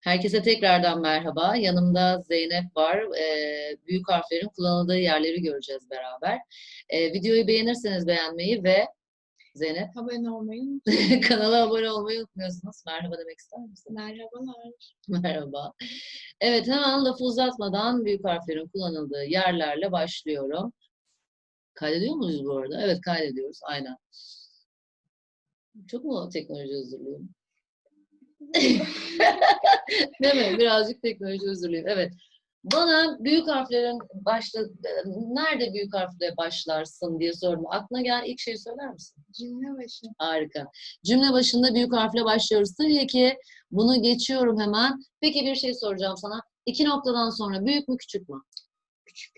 Herkese tekrardan merhaba. Yanımda Zeynep var. Ee, büyük harflerin kullanıldığı yerleri göreceğiz beraber. Ee, videoyu beğenirseniz beğenmeyi ve Zeynep Abone olmayı unutmayın. kanala abone olmayı unutmuyorsunuz. Merhaba demek ister misin? Merhabalar. Merhaba. Evet hemen lafı uzatmadan büyük harflerin kullanıldığı yerlerle başlıyorum. Kaydediyor muyuz bu arada? Evet kaydediyoruz. Aynen. Çok mu teknoloji özürlüyüm? Değil mi? Birazcık teknoloji özürlüyüm. Evet. Bana büyük harflerin başla nerede büyük harfle başlarsın diye sordum. Aklına gelen ilk şeyi söyler misin? Cümle başı. Harika. Cümle başında büyük harfle başlıyoruz. Tabii ki bunu geçiyorum hemen. Peki bir şey soracağım sana. İki noktadan sonra büyük mü küçük mü? Küçük.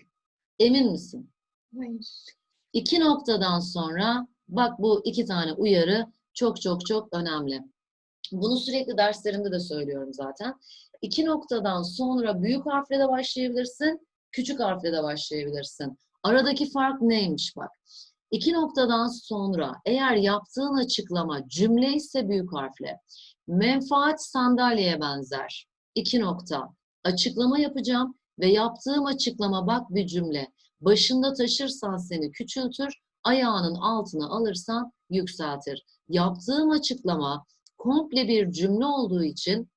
Emin misin? Hayır. İki noktadan sonra bak bu iki tane uyarı çok çok çok önemli. Bunu sürekli derslerimde de söylüyorum zaten. İki noktadan sonra büyük harfle de başlayabilirsin, küçük harfle de başlayabilirsin. Aradaki fark neymiş bak. İki noktadan sonra eğer yaptığın açıklama cümle ise büyük harfle. Menfaat sandalyeye benzer. İki nokta. Açıklama yapacağım ve yaptığım açıklama bak bir cümle. Başında taşırsan seni küçültür, ayağının altına alırsan yükseltir. Yaptığım açıklama komple bir cümle olduğu için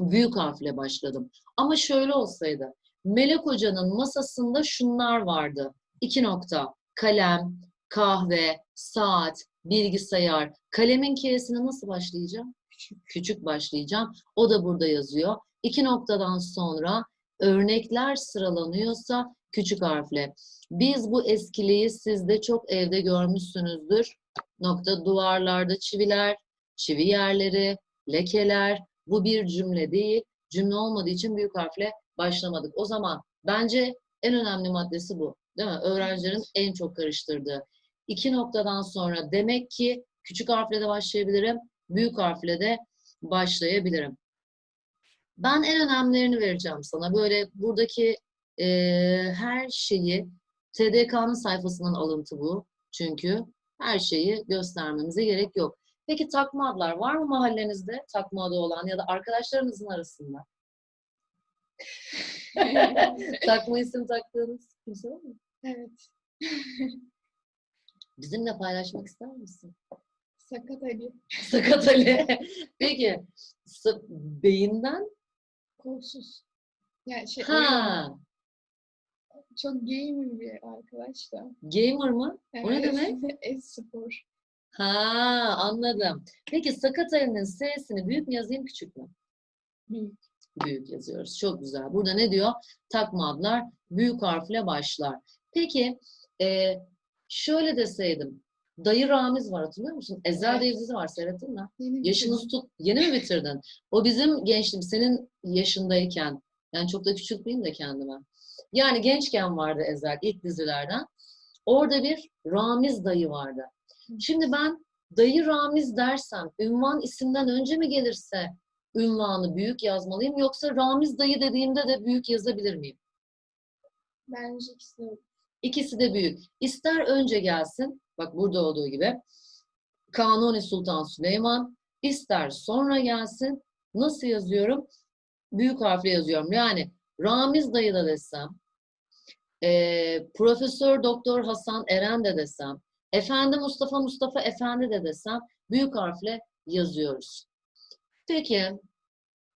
büyük harfle başladım. Ama şöyle olsaydı, Melek Hoca'nın masasında şunlar vardı. İki nokta, kalem, kahve, saat, bilgisayar. Kalemin K'sine nasıl başlayacağım? Küçük. Küçük başlayacağım. O da burada yazıyor. İki noktadan sonra örnekler sıralanıyorsa küçük harfle. Biz bu eskiliği siz de çok evde görmüşsünüzdür. Nokta duvarlarda çiviler, çivi yerleri, lekeler. Bu bir cümle değil. Cümle olmadığı için büyük harfle başlamadık. O zaman bence en önemli maddesi bu. Değil mi? Öğrencilerin en çok karıştırdığı. İki noktadan sonra demek ki küçük harfle de başlayabilirim, büyük harfle de başlayabilirim. Ben en önemlilerini vereceğim sana. Böyle buradaki e, her şeyi TDK'nın sayfasından alıntı bu. Çünkü her şeyi göstermemize gerek yok. Peki takma adlar var mı mahallenizde takma adı olan ya da arkadaşlarınızın arasında? takma isim taktığınız kimse var mı? Evet. Bizimle paylaşmak ister misin? Sakat Ali. Sakat Ali. Peki beyinden Kolsuz. Yani şey, ha çok gamer bir arkadaş da. gamer mı? O ne demek? E-spor. Ha anladım. Peki Sakat Ali'nin S'sini büyük mü yazayım küçük mü? Büyük. Büyük yazıyoruz. Çok güzel. Burada ne diyor? Takma adlar büyük harfle başlar. Peki e, şöyle deseydim. Dayı Ramiz var hatırlıyor musun? Ezel Evet. diye bir dizi var seyrettin mi? Yeni Yaşınız tut. Yeni mi bitirdin? O bizim gençliğim. Senin yaşındayken. Yani çok da küçültmeyeyim de kendime. Yani gençken vardı Ezel ilk dizilerden. Orada bir Ramiz dayı vardı. Şimdi ben dayı Ramiz dersem ünvan isimden önce mi gelirse ünvanı büyük yazmalıyım yoksa Ramiz dayı dediğimde de büyük yazabilir miyim? Bence ikisi de İkisi de büyük. İster önce gelsin, bak burada olduğu gibi Kanuni Sultan Süleyman, ister sonra gelsin. Nasıl yazıyorum? Büyük harfle yazıyorum. Yani Ramiz dayı da desem, eee, Profesör Doktor Hasan Eren de desem, Efendi Mustafa Mustafa Efendi de desem büyük harfle yazıyoruz. Peki,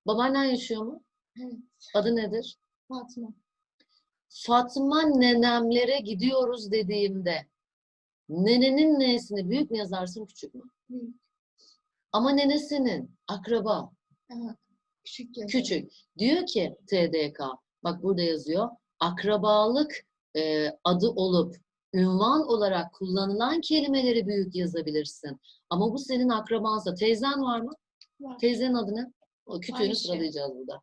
babaannen yaşıyor mu? Evet. Adı nedir? Fatma. Fatma nenemlere gidiyoruz dediğimde nenenin ne'sini büyük mü yazarsın küçük mü? Büyük. Ama nenesinin akraba. Küçük yazıyor. küçük. Diyor ki TDK bak burada yazıyor akrabalık e, adı olup ünvan olarak kullanılan kelimeleri büyük yazabilirsin. Ama bu senin akrabansa. Teyzen var mı? Var. Teyzenin adı ne? O kütüğünü Ayşe. sıralayacağız burada.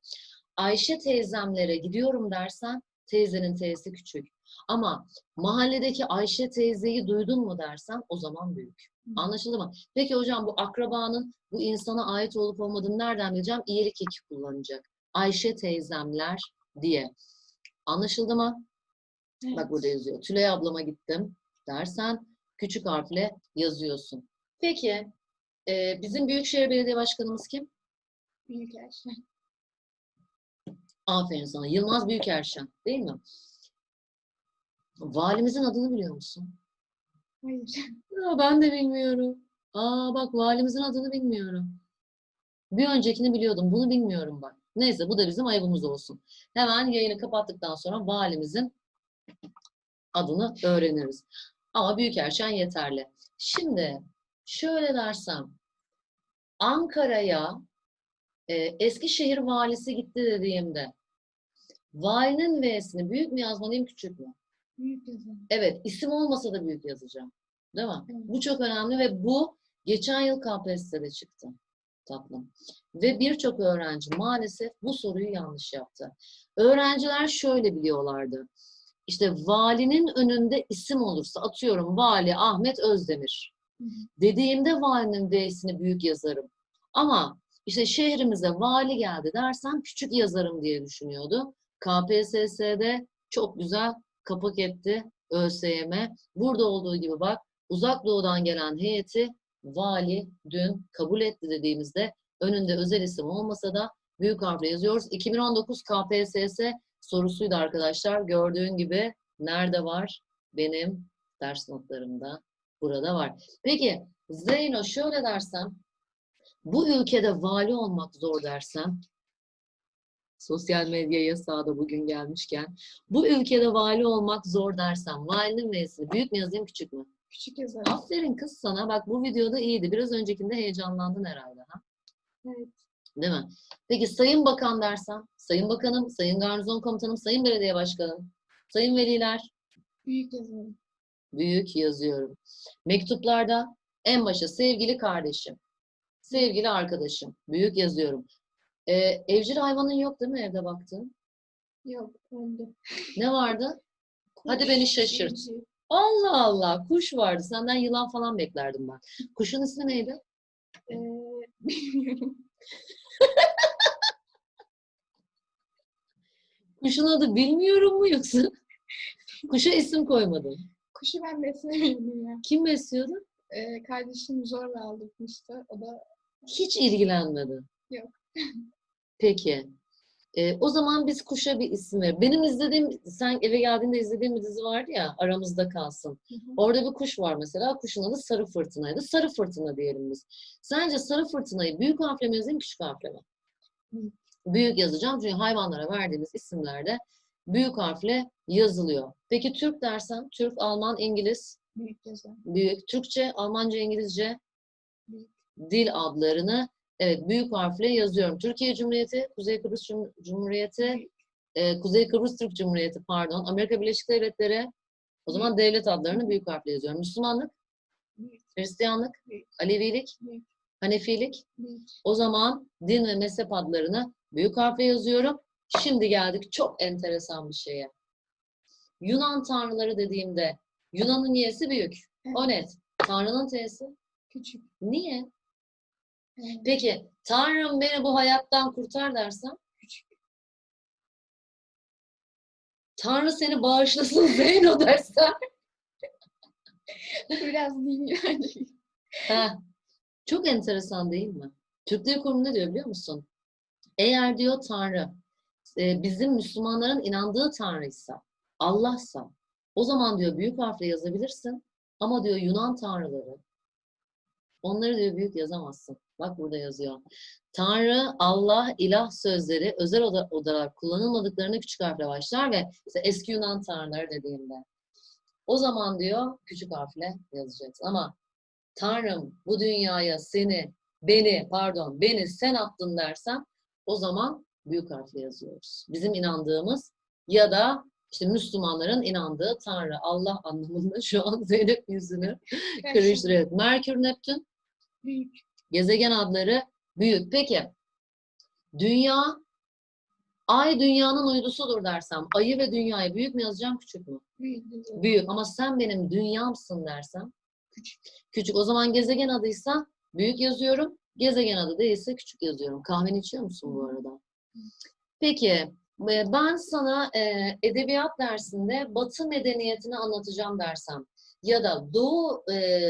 Ayşe teyzemlere gidiyorum dersen teyzenin teyzesi küçük. Ama mahalledeki Ayşe teyzeyi duydun mu dersen o zaman büyük. Anlaşıldı mı? Peki hocam bu akrabanın bu insana ait olup olmadığını nereden bileceğim? İyilik eki kullanacak. Ayşe teyzemler diye. Anlaşıldı mı? Evet. Bak burada yazıyor. Tülay ablama gittim dersen küçük harfle yazıyorsun. Peki e, bizim Büyükşehir Belediye Başkanımız kim? Büyük Ayşe. Aferin sana. Yılmaz Büyükerşen değil mi? Valimizin adını biliyor musun? Hayır. Ya ben de bilmiyorum. Aa bak valimizin adını bilmiyorum. Bir öncekini biliyordum. Bunu bilmiyorum bak. Neyse bu da bizim ayıbımız olsun. Hemen yayını kapattıktan sonra valimizin adını öğreniriz. Ama Büyükerşen yeterli. Şimdi şöyle dersem Ankara'ya e, Eskişehir valisi gitti dediğimde valinin V'sini büyük mü yazmalıyım küçük mü? Büyük yazın. Evet, isim olmasa da büyük yazacağım. Değil mi? Evet. Bu çok önemli ve bu geçen yıl KPSS'de çıktı tatlım. Ve birçok öğrenci maalesef bu soruyu yanlış yaptı. Öğrenciler şöyle biliyorlardı. İşte valinin önünde isim olursa atıyorum vali Ahmet Özdemir. Dediğimde valinin V'sini büyük yazarım. Ama işte şehrimize vali geldi dersem küçük yazarım diye düşünüyordu. KPSS'de çok güzel kapak etti ÖSYM. Burada olduğu gibi bak uzak doğudan gelen heyeti vali dün kabul etti dediğimizde önünde özel isim olmasa da büyük harfle yazıyoruz. 2019 KPSS sorusuydu arkadaşlar. Gördüğün gibi nerede var? Benim ders notlarımda burada var. Peki Zeyno şöyle dersem bu ülkede vali olmak zor dersem sosyal medya yasağı da bugün gelmişken bu ülkede vali olmak zor dersem valinin V'sini büyük mü yazayım küçük mü? Küçük yazar. Aferin kız sana. Bak bu videoda iyiydi. Biraz öncekinde heyecanlandın herhalde. Ha? Evet. Değil mi? Peki Sayın Bakan dersem, Sayın Bakanım, Sayın Garnizon Komutanım, Sayın Belediye Başkanım, Sayın Veliler, Büyük yazarım. büyük yazıyorum. Mektuplarda en başa sevgili kardeşim, sevgili arkadaşım, büyük yazıyorum. Ee, evcil hayvanın yok değil mi evde baktığın? Yok. Oldu. Ne vardı? Hadi beni şaşırt. civciv, Allah Allah, kuş vardı. Senden yılan falan beklerdim ben. Kuşun ismi neydi? Ee, bilmiyorum. Kuşun adı bilmiyorum mu yoksa? Kuşa isim koymadın. Kuşu ben beslemiyordum ya. Kim besliyordu? Ee, kardeşim zorla aldırmıştı. O da Hiç ilgilenmedi. Yok. Peki. Ee, o zaman biz kuşa bir isim ver. Benim izlediğim, sen eve geldiğinde izlediğim bir dizi vardı ya, Aramızda Kalsın. Hı hı. Orada bir kuş var mesela, kuşun adı Sarı Fırtına'ydı. Sarı Fırtına diyelim biz. Sence Sarı Fırtına'yı büyük harfle mi yazayım, küçük harfle mi? Büyük. Büyük yazacağım çünkü hayvanlara verdiğimiz isimlerde büyük harfle yazılıyor. Peki Türk dersem, Türk, Alman, İngiliz, büyük yazar. büyük. Türkçe, Almanca, İngilizce Büyük. dil adlarını evet büyük harfle yazıyorum. Türkiye Cumhuriyeti, Kuzey Kıbrıs Cum- Cumhuriyeti, e, Kuzey Kıbrıs Türk Cumhuriyeti pardon, Amerika Birleşik Devletleri. O zaman devlet adlarını büyük harfle yazıyorum. Müslümanlık. Hristiyanlık. Alevilik. Hanefilik. O zaman din ve mezhep adlarını büyük harfle yazıyorum. Şimdi geldik çok enteresan bir şeye. Yunan tanrıları dediğimde Yunan'ın y'si büyük. O net. Tanrı'nın t'si. Küçük. Niye? Peki Tanrım beni bu hayattan kurtar? Küçük. Tanrı seni bağışlasın Zeyno dersem? Biraz değil yani. Heh, Çok enteresan değil mi? Türk Dil Kurumu ne diyor biliyor musun? Eğer diyor Tanrı e, bizim Müslümanların inandığı Tanrıysa, Allah'sa o zaman diyor büyük harfle yazabilirsin ama diyor Yunan tanrıları onları diyor büyük yazamazsın. Bak burada yazıyor. Tanrı, Allah, ilah sözleri özel olarak kullanılmadıklarını küçük harfle başlar ve işte eski Yunan tanrıları dediğimde o zaman diyor küçük harfle yazacaksın. Ama Tanrım bu dünyaya seni, beni, pardon, beni sen attın dersen o zaman büyük harfle yazıyoruz. Bizim inandığımız ya da işte Müslümanların inandığı Tanrı, Allah anlamında şu an Zeynep yüzünü karıştırıyor. Merkür, Neptün, Büyük. Gezegen adları büyük. Peki, dünya, ay dünyanın uydusudur dersem, ayı ve dünyayı büyük mü yazacağım, küçük mü? Büyük. Büyük ama sen benim dünyamsın dersem Küçük. küçük. O zaman gezegen adıysa büyük yazıyorum. Gezegen adı değilse küçük yazıyorum. Kahveni içiyor musun bu arada? Peki e, ben sana e, edebiyat dersinde Batı medeniyetini anlatacağım dersem ya da Doğu e,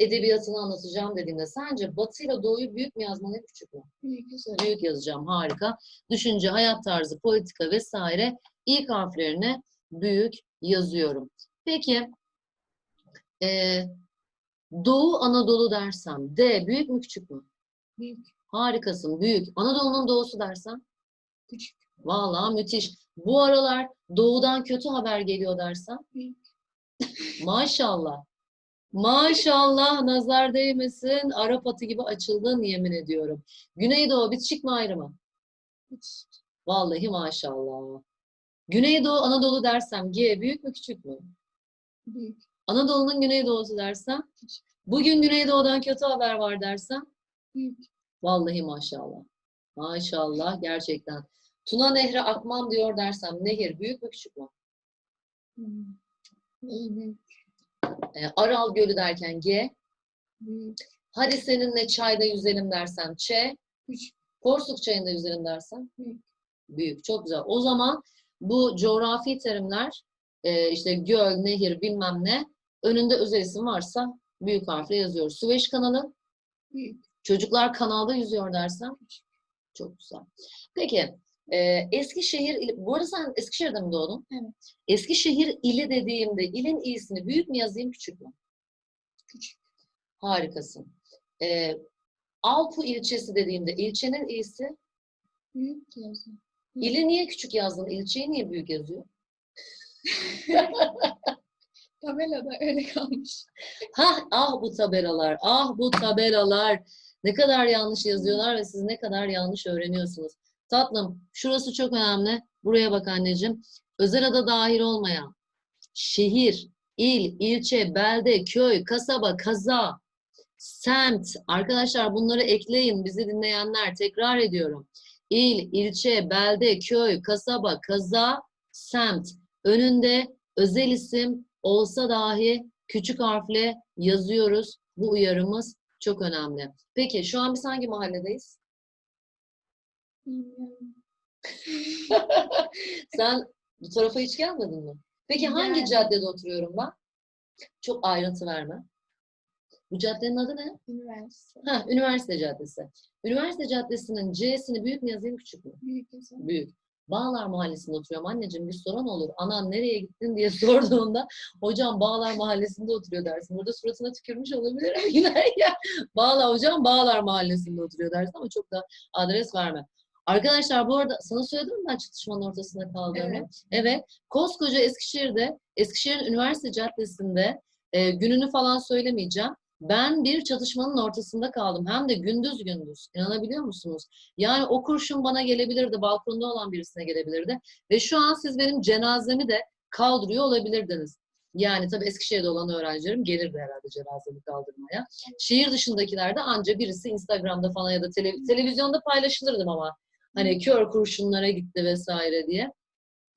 edebiyatını anlatacağım dediğimde sence Batı ile Doğu'yu büyük mü yazmalıyım, küçük mü? Büyük yazarım. Büyük yazacağım, harika. Düşünce, hayat tarzı, politika vesaire ilk harflerine büyük yazıyorum. Peki, e, Doğu Anadolu dersem D büyük mü küçük mü? Büyük. Harikasın, büyük. Anadolu'nun doğusu dersem? Küçük. Vallahi müthiş. Bu aralar doğudan kötü haber geliyor dersem? Büyük. Maşallah. Maşallah nazar değmesin. Arap atı gibi açıldın yemin ediyorum. Güneydoğu bitişik mi ayrı mı? Vallahi maşallah. Güneydoğu Anadolu dersem G büyük mü küçük mü? Büyük. Anadolu'nun güneydoğusu dersem? Küçük. Bugün Güneydoğu'dan kötü haber var dersem? Büyük. Vallahi maşallah. Maşallah gerçekten. Tuna Nehri akmam diyor dersem nehir büyük mü küçük mü? Hmm. Büyük. Ee, Aral Gölü derken G. Büyük. Hadi seninle çayda yüzelim dersem Ç. Porsuk çayında yüzelim dersem Büyük. büyük. Çok güzel. O zaman bu coğrafi terimler e, işte göl, nehir bilmem ne önünde özel isim varsa büyük harfle yazıyoruz. Süveyş kanalı Büyük. çocuklar kanalda yüzüyor Küçük. çok güzel. Peki e, Eskişehir ili- bu arada sen Eskişehir'de mi doğdun? Evet. Eskişehir ili dediğimde ilin iyisini büyük mü yazayım küçük mü? Küçük. Harikasın. E, Alpu ilçesi dediğimde ilçenin iyisi Büyük yazarım. Hı. ili niye küçük yazdın? İlçeyi niye büyük yazıyor? Tabelada öyle kalmış. Hah, ah bu tabelalar, ah bu tabelalar. Ne kadar yanlış yazıyorlar ve siz ne kadar yanlış öğreniyorsunuz. Tatlım, şurası çok önemli. Buraya bak anneciğim. Özel ada dahil olmayan şehir, il, ilçe, belde, köy, kasaba, kaza, semt. Arkadaşlar bunları ekleyin bizi dinleyenler. Tekrar ediyorum. İl, ilçe, belde, köy, kasaba, kaza, semt. Önünde özel isim olsa dahi küçük harfle yazıyoruz. Bu uyarımız çok önemli. Peki şu an biz hangi mahalledeyiz? Bilmiyorum. Sen bu tarafa hiç gelmedin mi? Peki hangi Geldim. caddede oturuyorum ben? Çok ayrıntı verme. Bu caddenin adı ne? Üniversite. Ha, Üniversite Caddesi. Üniversite Caddesi'nin C'sini büyük mü yazayım küçük mü? Büyük yazarım. Büyük. Bağlar Mahallesi'nde oturuyorum. Anneciğim bir soran olur. Anan nereye gittin diye sorduğunda hocam Bağlar Mahallesi'nde oturuyor dersin. Burada suratına tükürmüş olabilir ama giderken Bağlar hocam Bağlar Mahallesi'nde oturuyor dersin ama çok da adres verme. Arkadaşlar bu arada sana söyledim mi ben çatışmanın ortasında kaldığımı? Evet. Evet. Koskoca Eskişehir'de, Eskişehir Üniversite Caddesi'nde e, gününü falan söylemeyeceğim. Ben bir çatışmanın ortasında kaldım. Hem de gündüz gündüz. İnanabiliyor musunuz? Yani o kurşun bana gelebilirdi. Balkonda olan birisine gelebilirdi. Ve şu an siz benim cenazemi de kaldırıyor olabilirdiniz. Yani tabii Eskişehir'de olan öğrencilerim gelirdi herhalde cenazemi kaldırmaya. Şehir dışındakiler de anca birisi Instagram'da falan ya da tele- televizyonda paylaşılırdım ama. Hani kör kurşunlara gitti vesaire diye.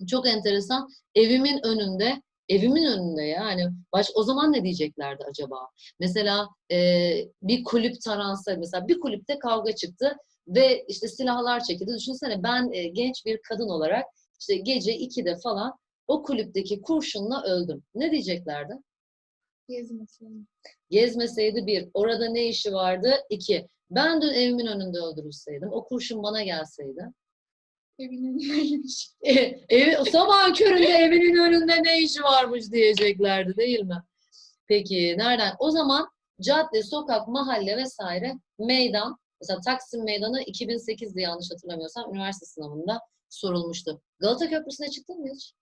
Çok enteresan. Evimin önünde, evimin önünde yani. Baş, o zaman ne diyeceklerdi acaba? Mesela e, bir kulüp taransa, mesela bir kulüpte kavga çıktı ve işte silahlar çekildi. Düşünsene ben e, genç bir kadın olarak işte gece 2'de falan o kulüpteki kurşunla öldüm. Ne diyeceklerdi? Gezmesin. Gezmeseydi bir, orada ne işi vardı? İki, ben dün evimin önünde öldürülseydim, o kurşun bana gelseydi. Evinin önündeymiş. E, evi, sabah köründe evinin önünde ne işi varmış diyeceklerdi değil mi? Peki nereden? O zaman cadde, sokak, mahalle vesaire meydan. Mesela Taksim Meydanı 2008'de yanlış hatırlamıyorsam üniversite sınavında sorulmuştu. Galata Köprüsü'ne çıktın mı hiç?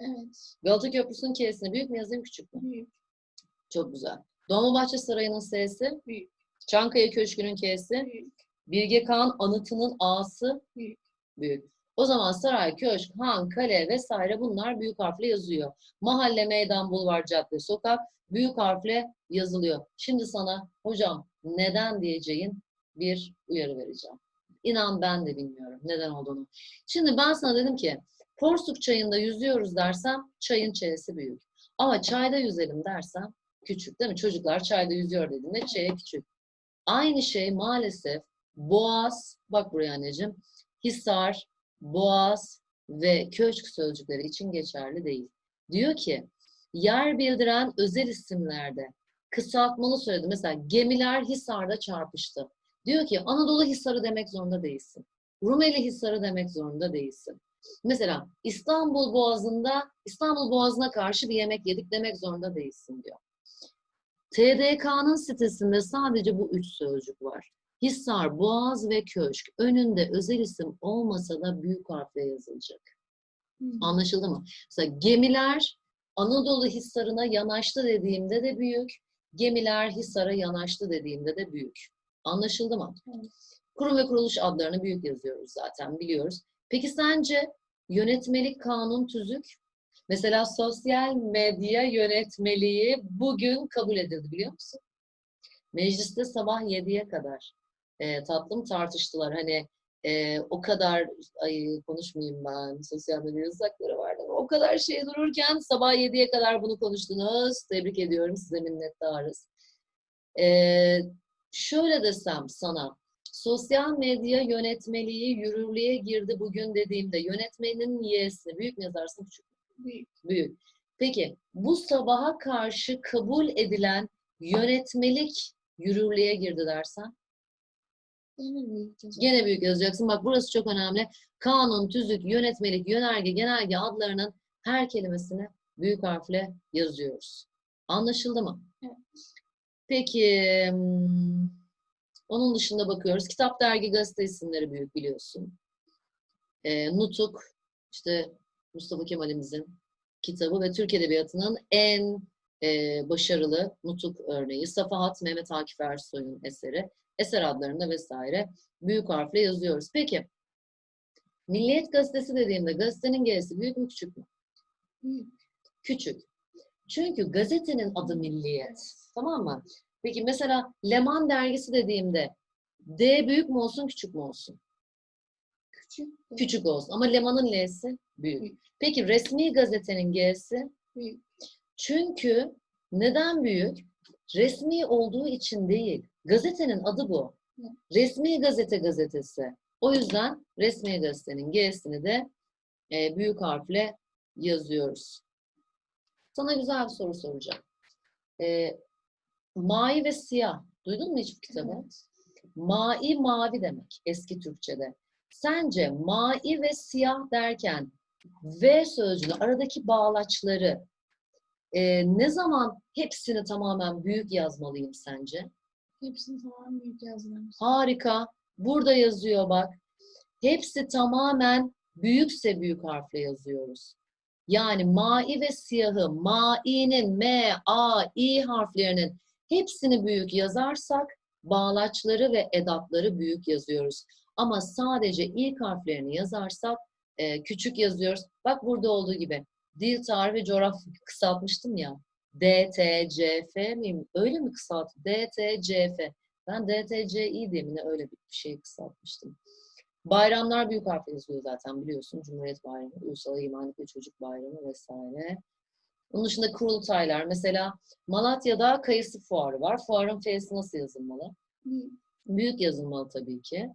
Evet. Galata Köprüsü'nün K'sini büyük mü yazayım küçük mü? Büyük. Çok güzel. Dolmabahçe Sarayı'nın S'si, Büyük. Çankaya Köşkü'nün K'si, Büyük. Bilge Kağan Anıtı'nın A'sı Büyük. büyük. O zaman saray, köşk, han, kale vesaire bunlar büyük harfle yazıyor. Mahalle, meydan, bulvar, cadde, sokak büyük harfle yazılıyor. Şimdi sana hocam neden diyeceğin bir uyarı vereceğim. İnan ben de bilmiyorum neden olduğunu. Şimdi ben sana dedim ki Porsuk çayında yüzüyoruz dersem çayın ç'si büyük. Ama çayda yüzelim dersem küçük değil mi? Çocuklar çayda yüzüyor dediğinde ç küçük. Aynı şey maalesef Boğaz, bak buraya anneciğim, Hisar, Boğaz ve Köşk sözcükleri için geçerli değil. Diyor ki, yer bildiren özel isimlerde kısaltmalı söyledi. Mesela gemiler Hisar'da çarpıştı. Diyor ki Anadolu Hisarı demek zorunda değilsin. Rumeli Hisarı demek zorunda değilsin. Mesela İstanbul Boğazı'nda İstanbul Boğazı'na karşı bir yemek yedik demek zorunda değilsin diyor. TDK'nın sitesinde sadece bu üç sözcük var. Hisar, Boğaz ve Köşk. Önünde özel isim olmasa da büyük harfle yazılacak. Anlaşıldı mı? Mesela gemiler Anadolu Hisarı'na yanaştı dediğimde de büyük. Gemiler Hisar'a yanaştı dediğimde de büyük. Anlaşıldı mı? Kurum ve kuruluş adlarını büyük yazıyoruz zaten biliyoruz. Peki sence yönetmelik kanun tüzük? Mesela sosyal medya yönetmeliği bugün kabul edildi biliyor musun? Mecliste sabah 7'ye kadar e, tatlım tartıştılar. Hani e, o kadar ay konuşmayayım ben sosyal medya yasakları vardı o kadar şey dururken sabah 7'ye kadar bunu konuştunuz. Tebrik ediyorum size minnettarız. E, şöyle desem sana sosyal medya yönetmeliği yürürlüğe girdi bugün dediğimde yönetmenin y'sini büyük yazarsın küçük? Büyük. Büyük. Peki bu sabaha karşı kabul edilen yönetmelik yürürlüğe girdi dersen? Gene büyük yazar. Gene büyük yazacaksın. Bak burası çok önemli. Kanun, tüzük, yönetmelik, yönerge, genelge adlarının her kelimesini büyük harfle yazıyoruz. Anlaşıldı mı? Evet. Peki hmm, onun dışında bakıyoruz. Kitap, dergi, gazete isimleri büyük biliyorsun. Ee, Nutuk, işte Mustafa Kemal'imizin kitabı ve Türk Edebiyatı'nın en e, başarılı Nutuk örneği. Safahat Mehmet Akif Ersoy'un eseri. Eser adlarında vesaire büyük harfle yazıyoruz. Peki, Milliyet Gazetesi dediğimde gazetenin G'si büyük mü küçük mü? Küçük. Çünkü gazetenin adı Milliyet. Tamam mı? Peki mesela Leman dergisi dediğimde D büyük mü olsun küçük mü olsun? Küçük. Küçük olsun. Ama Leman'ın L'si büyük. Büyük. Peki resmi gazetenin G'si? Büyük. Çünkü neden büyük? Resmi olduğu için değil. Gazetenin adı bu. Hı. Resmi gazete gazetesi. O yüzden resmi gazetenin G'sini de e, büyük harfle yazıyoruz. Sana güzel bir soru soracağım. E, Mavi ve siyah. Duydun mu hiç bu kitabı? Evet. Mai mavi demek eski Türkçe'de. Sence mai ve siyah derken V sözcüğünü aradaki bağlaçları e, ne zaman hepsini tamamen büyük yazmalıyım sence? Hepsini tamamen büyük yazmamız. Harika. Burada yazıyor bak. Hepsi tamamen büyükse büyük harfle yazıyoruz. Yani mai ve siyahı, mai'nin, m, a, i harflerinin hepsini büyük yazarsak bağlaçları ve edatları büyük yazıyoruz. Ama sadece ilk harflerini yazarsak e, küçük yazıyoruz. Bak burada olduğu gibi. Dil, tarih ve coğrafya kısaltmıştım ya. D, T, C, F miyim? Öyle mi kısalt? D, T, C, F. Ben DTCİ diye mi ne öyle bir şey kısaltmıştım. Bayramlar büyük harfle yazıyor zaten biliyorsun. Cumhuriyet Bayramı, Ulusal Egemenlik ve Çocuk Bayramı vesaire. Onun dışında kurultaylar. Mesela Malatya'da kayısı fuarı var. Fuarın F'si nasıl yazılmalı? Büyük yazılmalı tabii ki.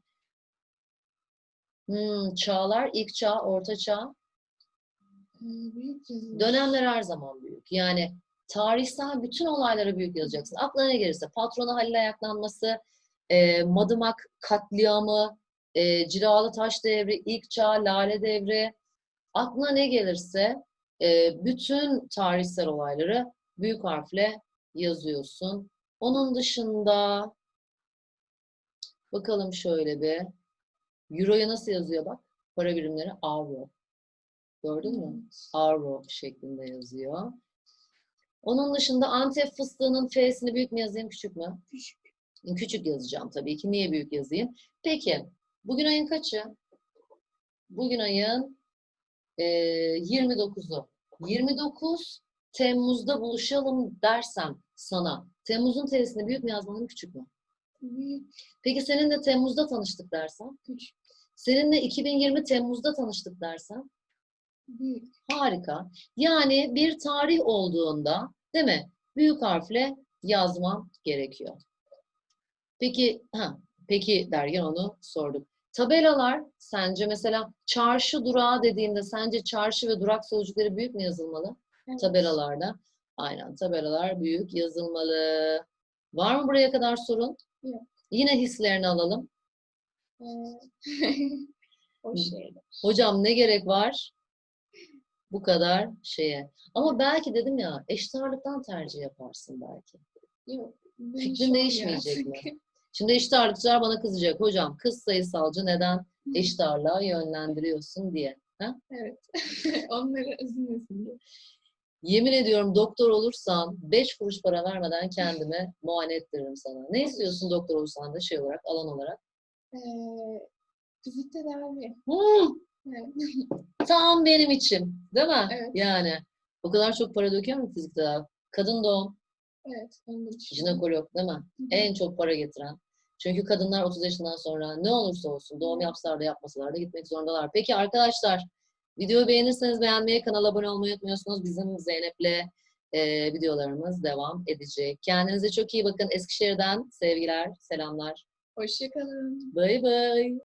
Hmm, çağlar, ilk çağ, orta çağ. Yazılır. Dönemler her zaman büyük. Yani tarihsel bütün olaylara büyük yazacaksın. Aklına ne gelirse patrona Halil ayaklanması, e, Madımak katliamı, e, Cilalı Taş Devri, İlk Çağ, Lale Devri. Aklına ne gelirse e, bütün tarihsel olayları büyük harfle yazıyorsun. Onun dışında bakalım şöyle bir. Euro'ya nasıl yazıyor bak? Para birimleri avro. Gördün mü? Avro şeklinde yazıyor. Onun dışında Antep fıstığının F'sini büyük mü yazayım, küçük mü? Küçük. Küçük yazacağım tabii ki. Niye büyük yazayım? Peki, bugün ayın kaçı? Bugün ayın eee 29'u. 29 Temmuz'da buluşalım dersem sana, Temmuz'un T'sini büyük mü yazmalıyım, küçük mü? Peki seninle Temmuz'da tanıştık dersem, Küçük. seninle 2020 Temmuz'da tanıştık dersem, Büyük. Harika. Yani bir tarih olduğunda, değil mi? Büyük harfle yazmam gerekiyor. Peki, ha, peki derken onu sorduk. Tabelalar sence mesela çarşı durağı dediğinde sence çarşı ve durak sözcükleri büyük mü yazılmalı Evet. tabelalarda? Aynen tabelalar büyük yazılmalı. Var mı buraya kadar sorun? Yok. Yine hislerini alalım. Ee, o şeyler. Hocam ne gerek var? Bu kadar şeye. Ama belki dedim ya eşit ağırlıktan tercih yaparsın belki. Yok. Fikrin değişmeyecek mi? Şimdi eşit ağırlıkçılar bana kızacak. Hocam kız sayısalcı neden eşit ağırlığa yönlendiriyorsun diye. Ha? evet. Onları üzülmesin diye. Yemin ediyorum doktor olursan 5 kuruş para vermeden kendime muayene ettiririm sana. Ne istiyorsun doktor olursan da şey olarak, alan olarak? Ee, fizik tedavi. Hmm, Evet. tam benim için. Değil mi? Evet. Yani o kadar çok para döküyor mu fizik tedavi? Kadın doğum, Evet. Jinekolog değil mi? Hı hı. En çok para getiren. Çünkü kadınlar 30 yaşından sonra ne olursa olsun doğum yapsalar da yapmasalar da gitmek zorundalar. Peki arkadaşlar videoyu beğenirseniz beğenmeyi, kanala abone olmayı unutmuyorsunuz. Bizim Zeynep'le e, videolarımız devam edecek. Kendinize çok iyi bakın. Eskişehir'den sevgiler, selamlar. Hoşçakalın. Bay bay.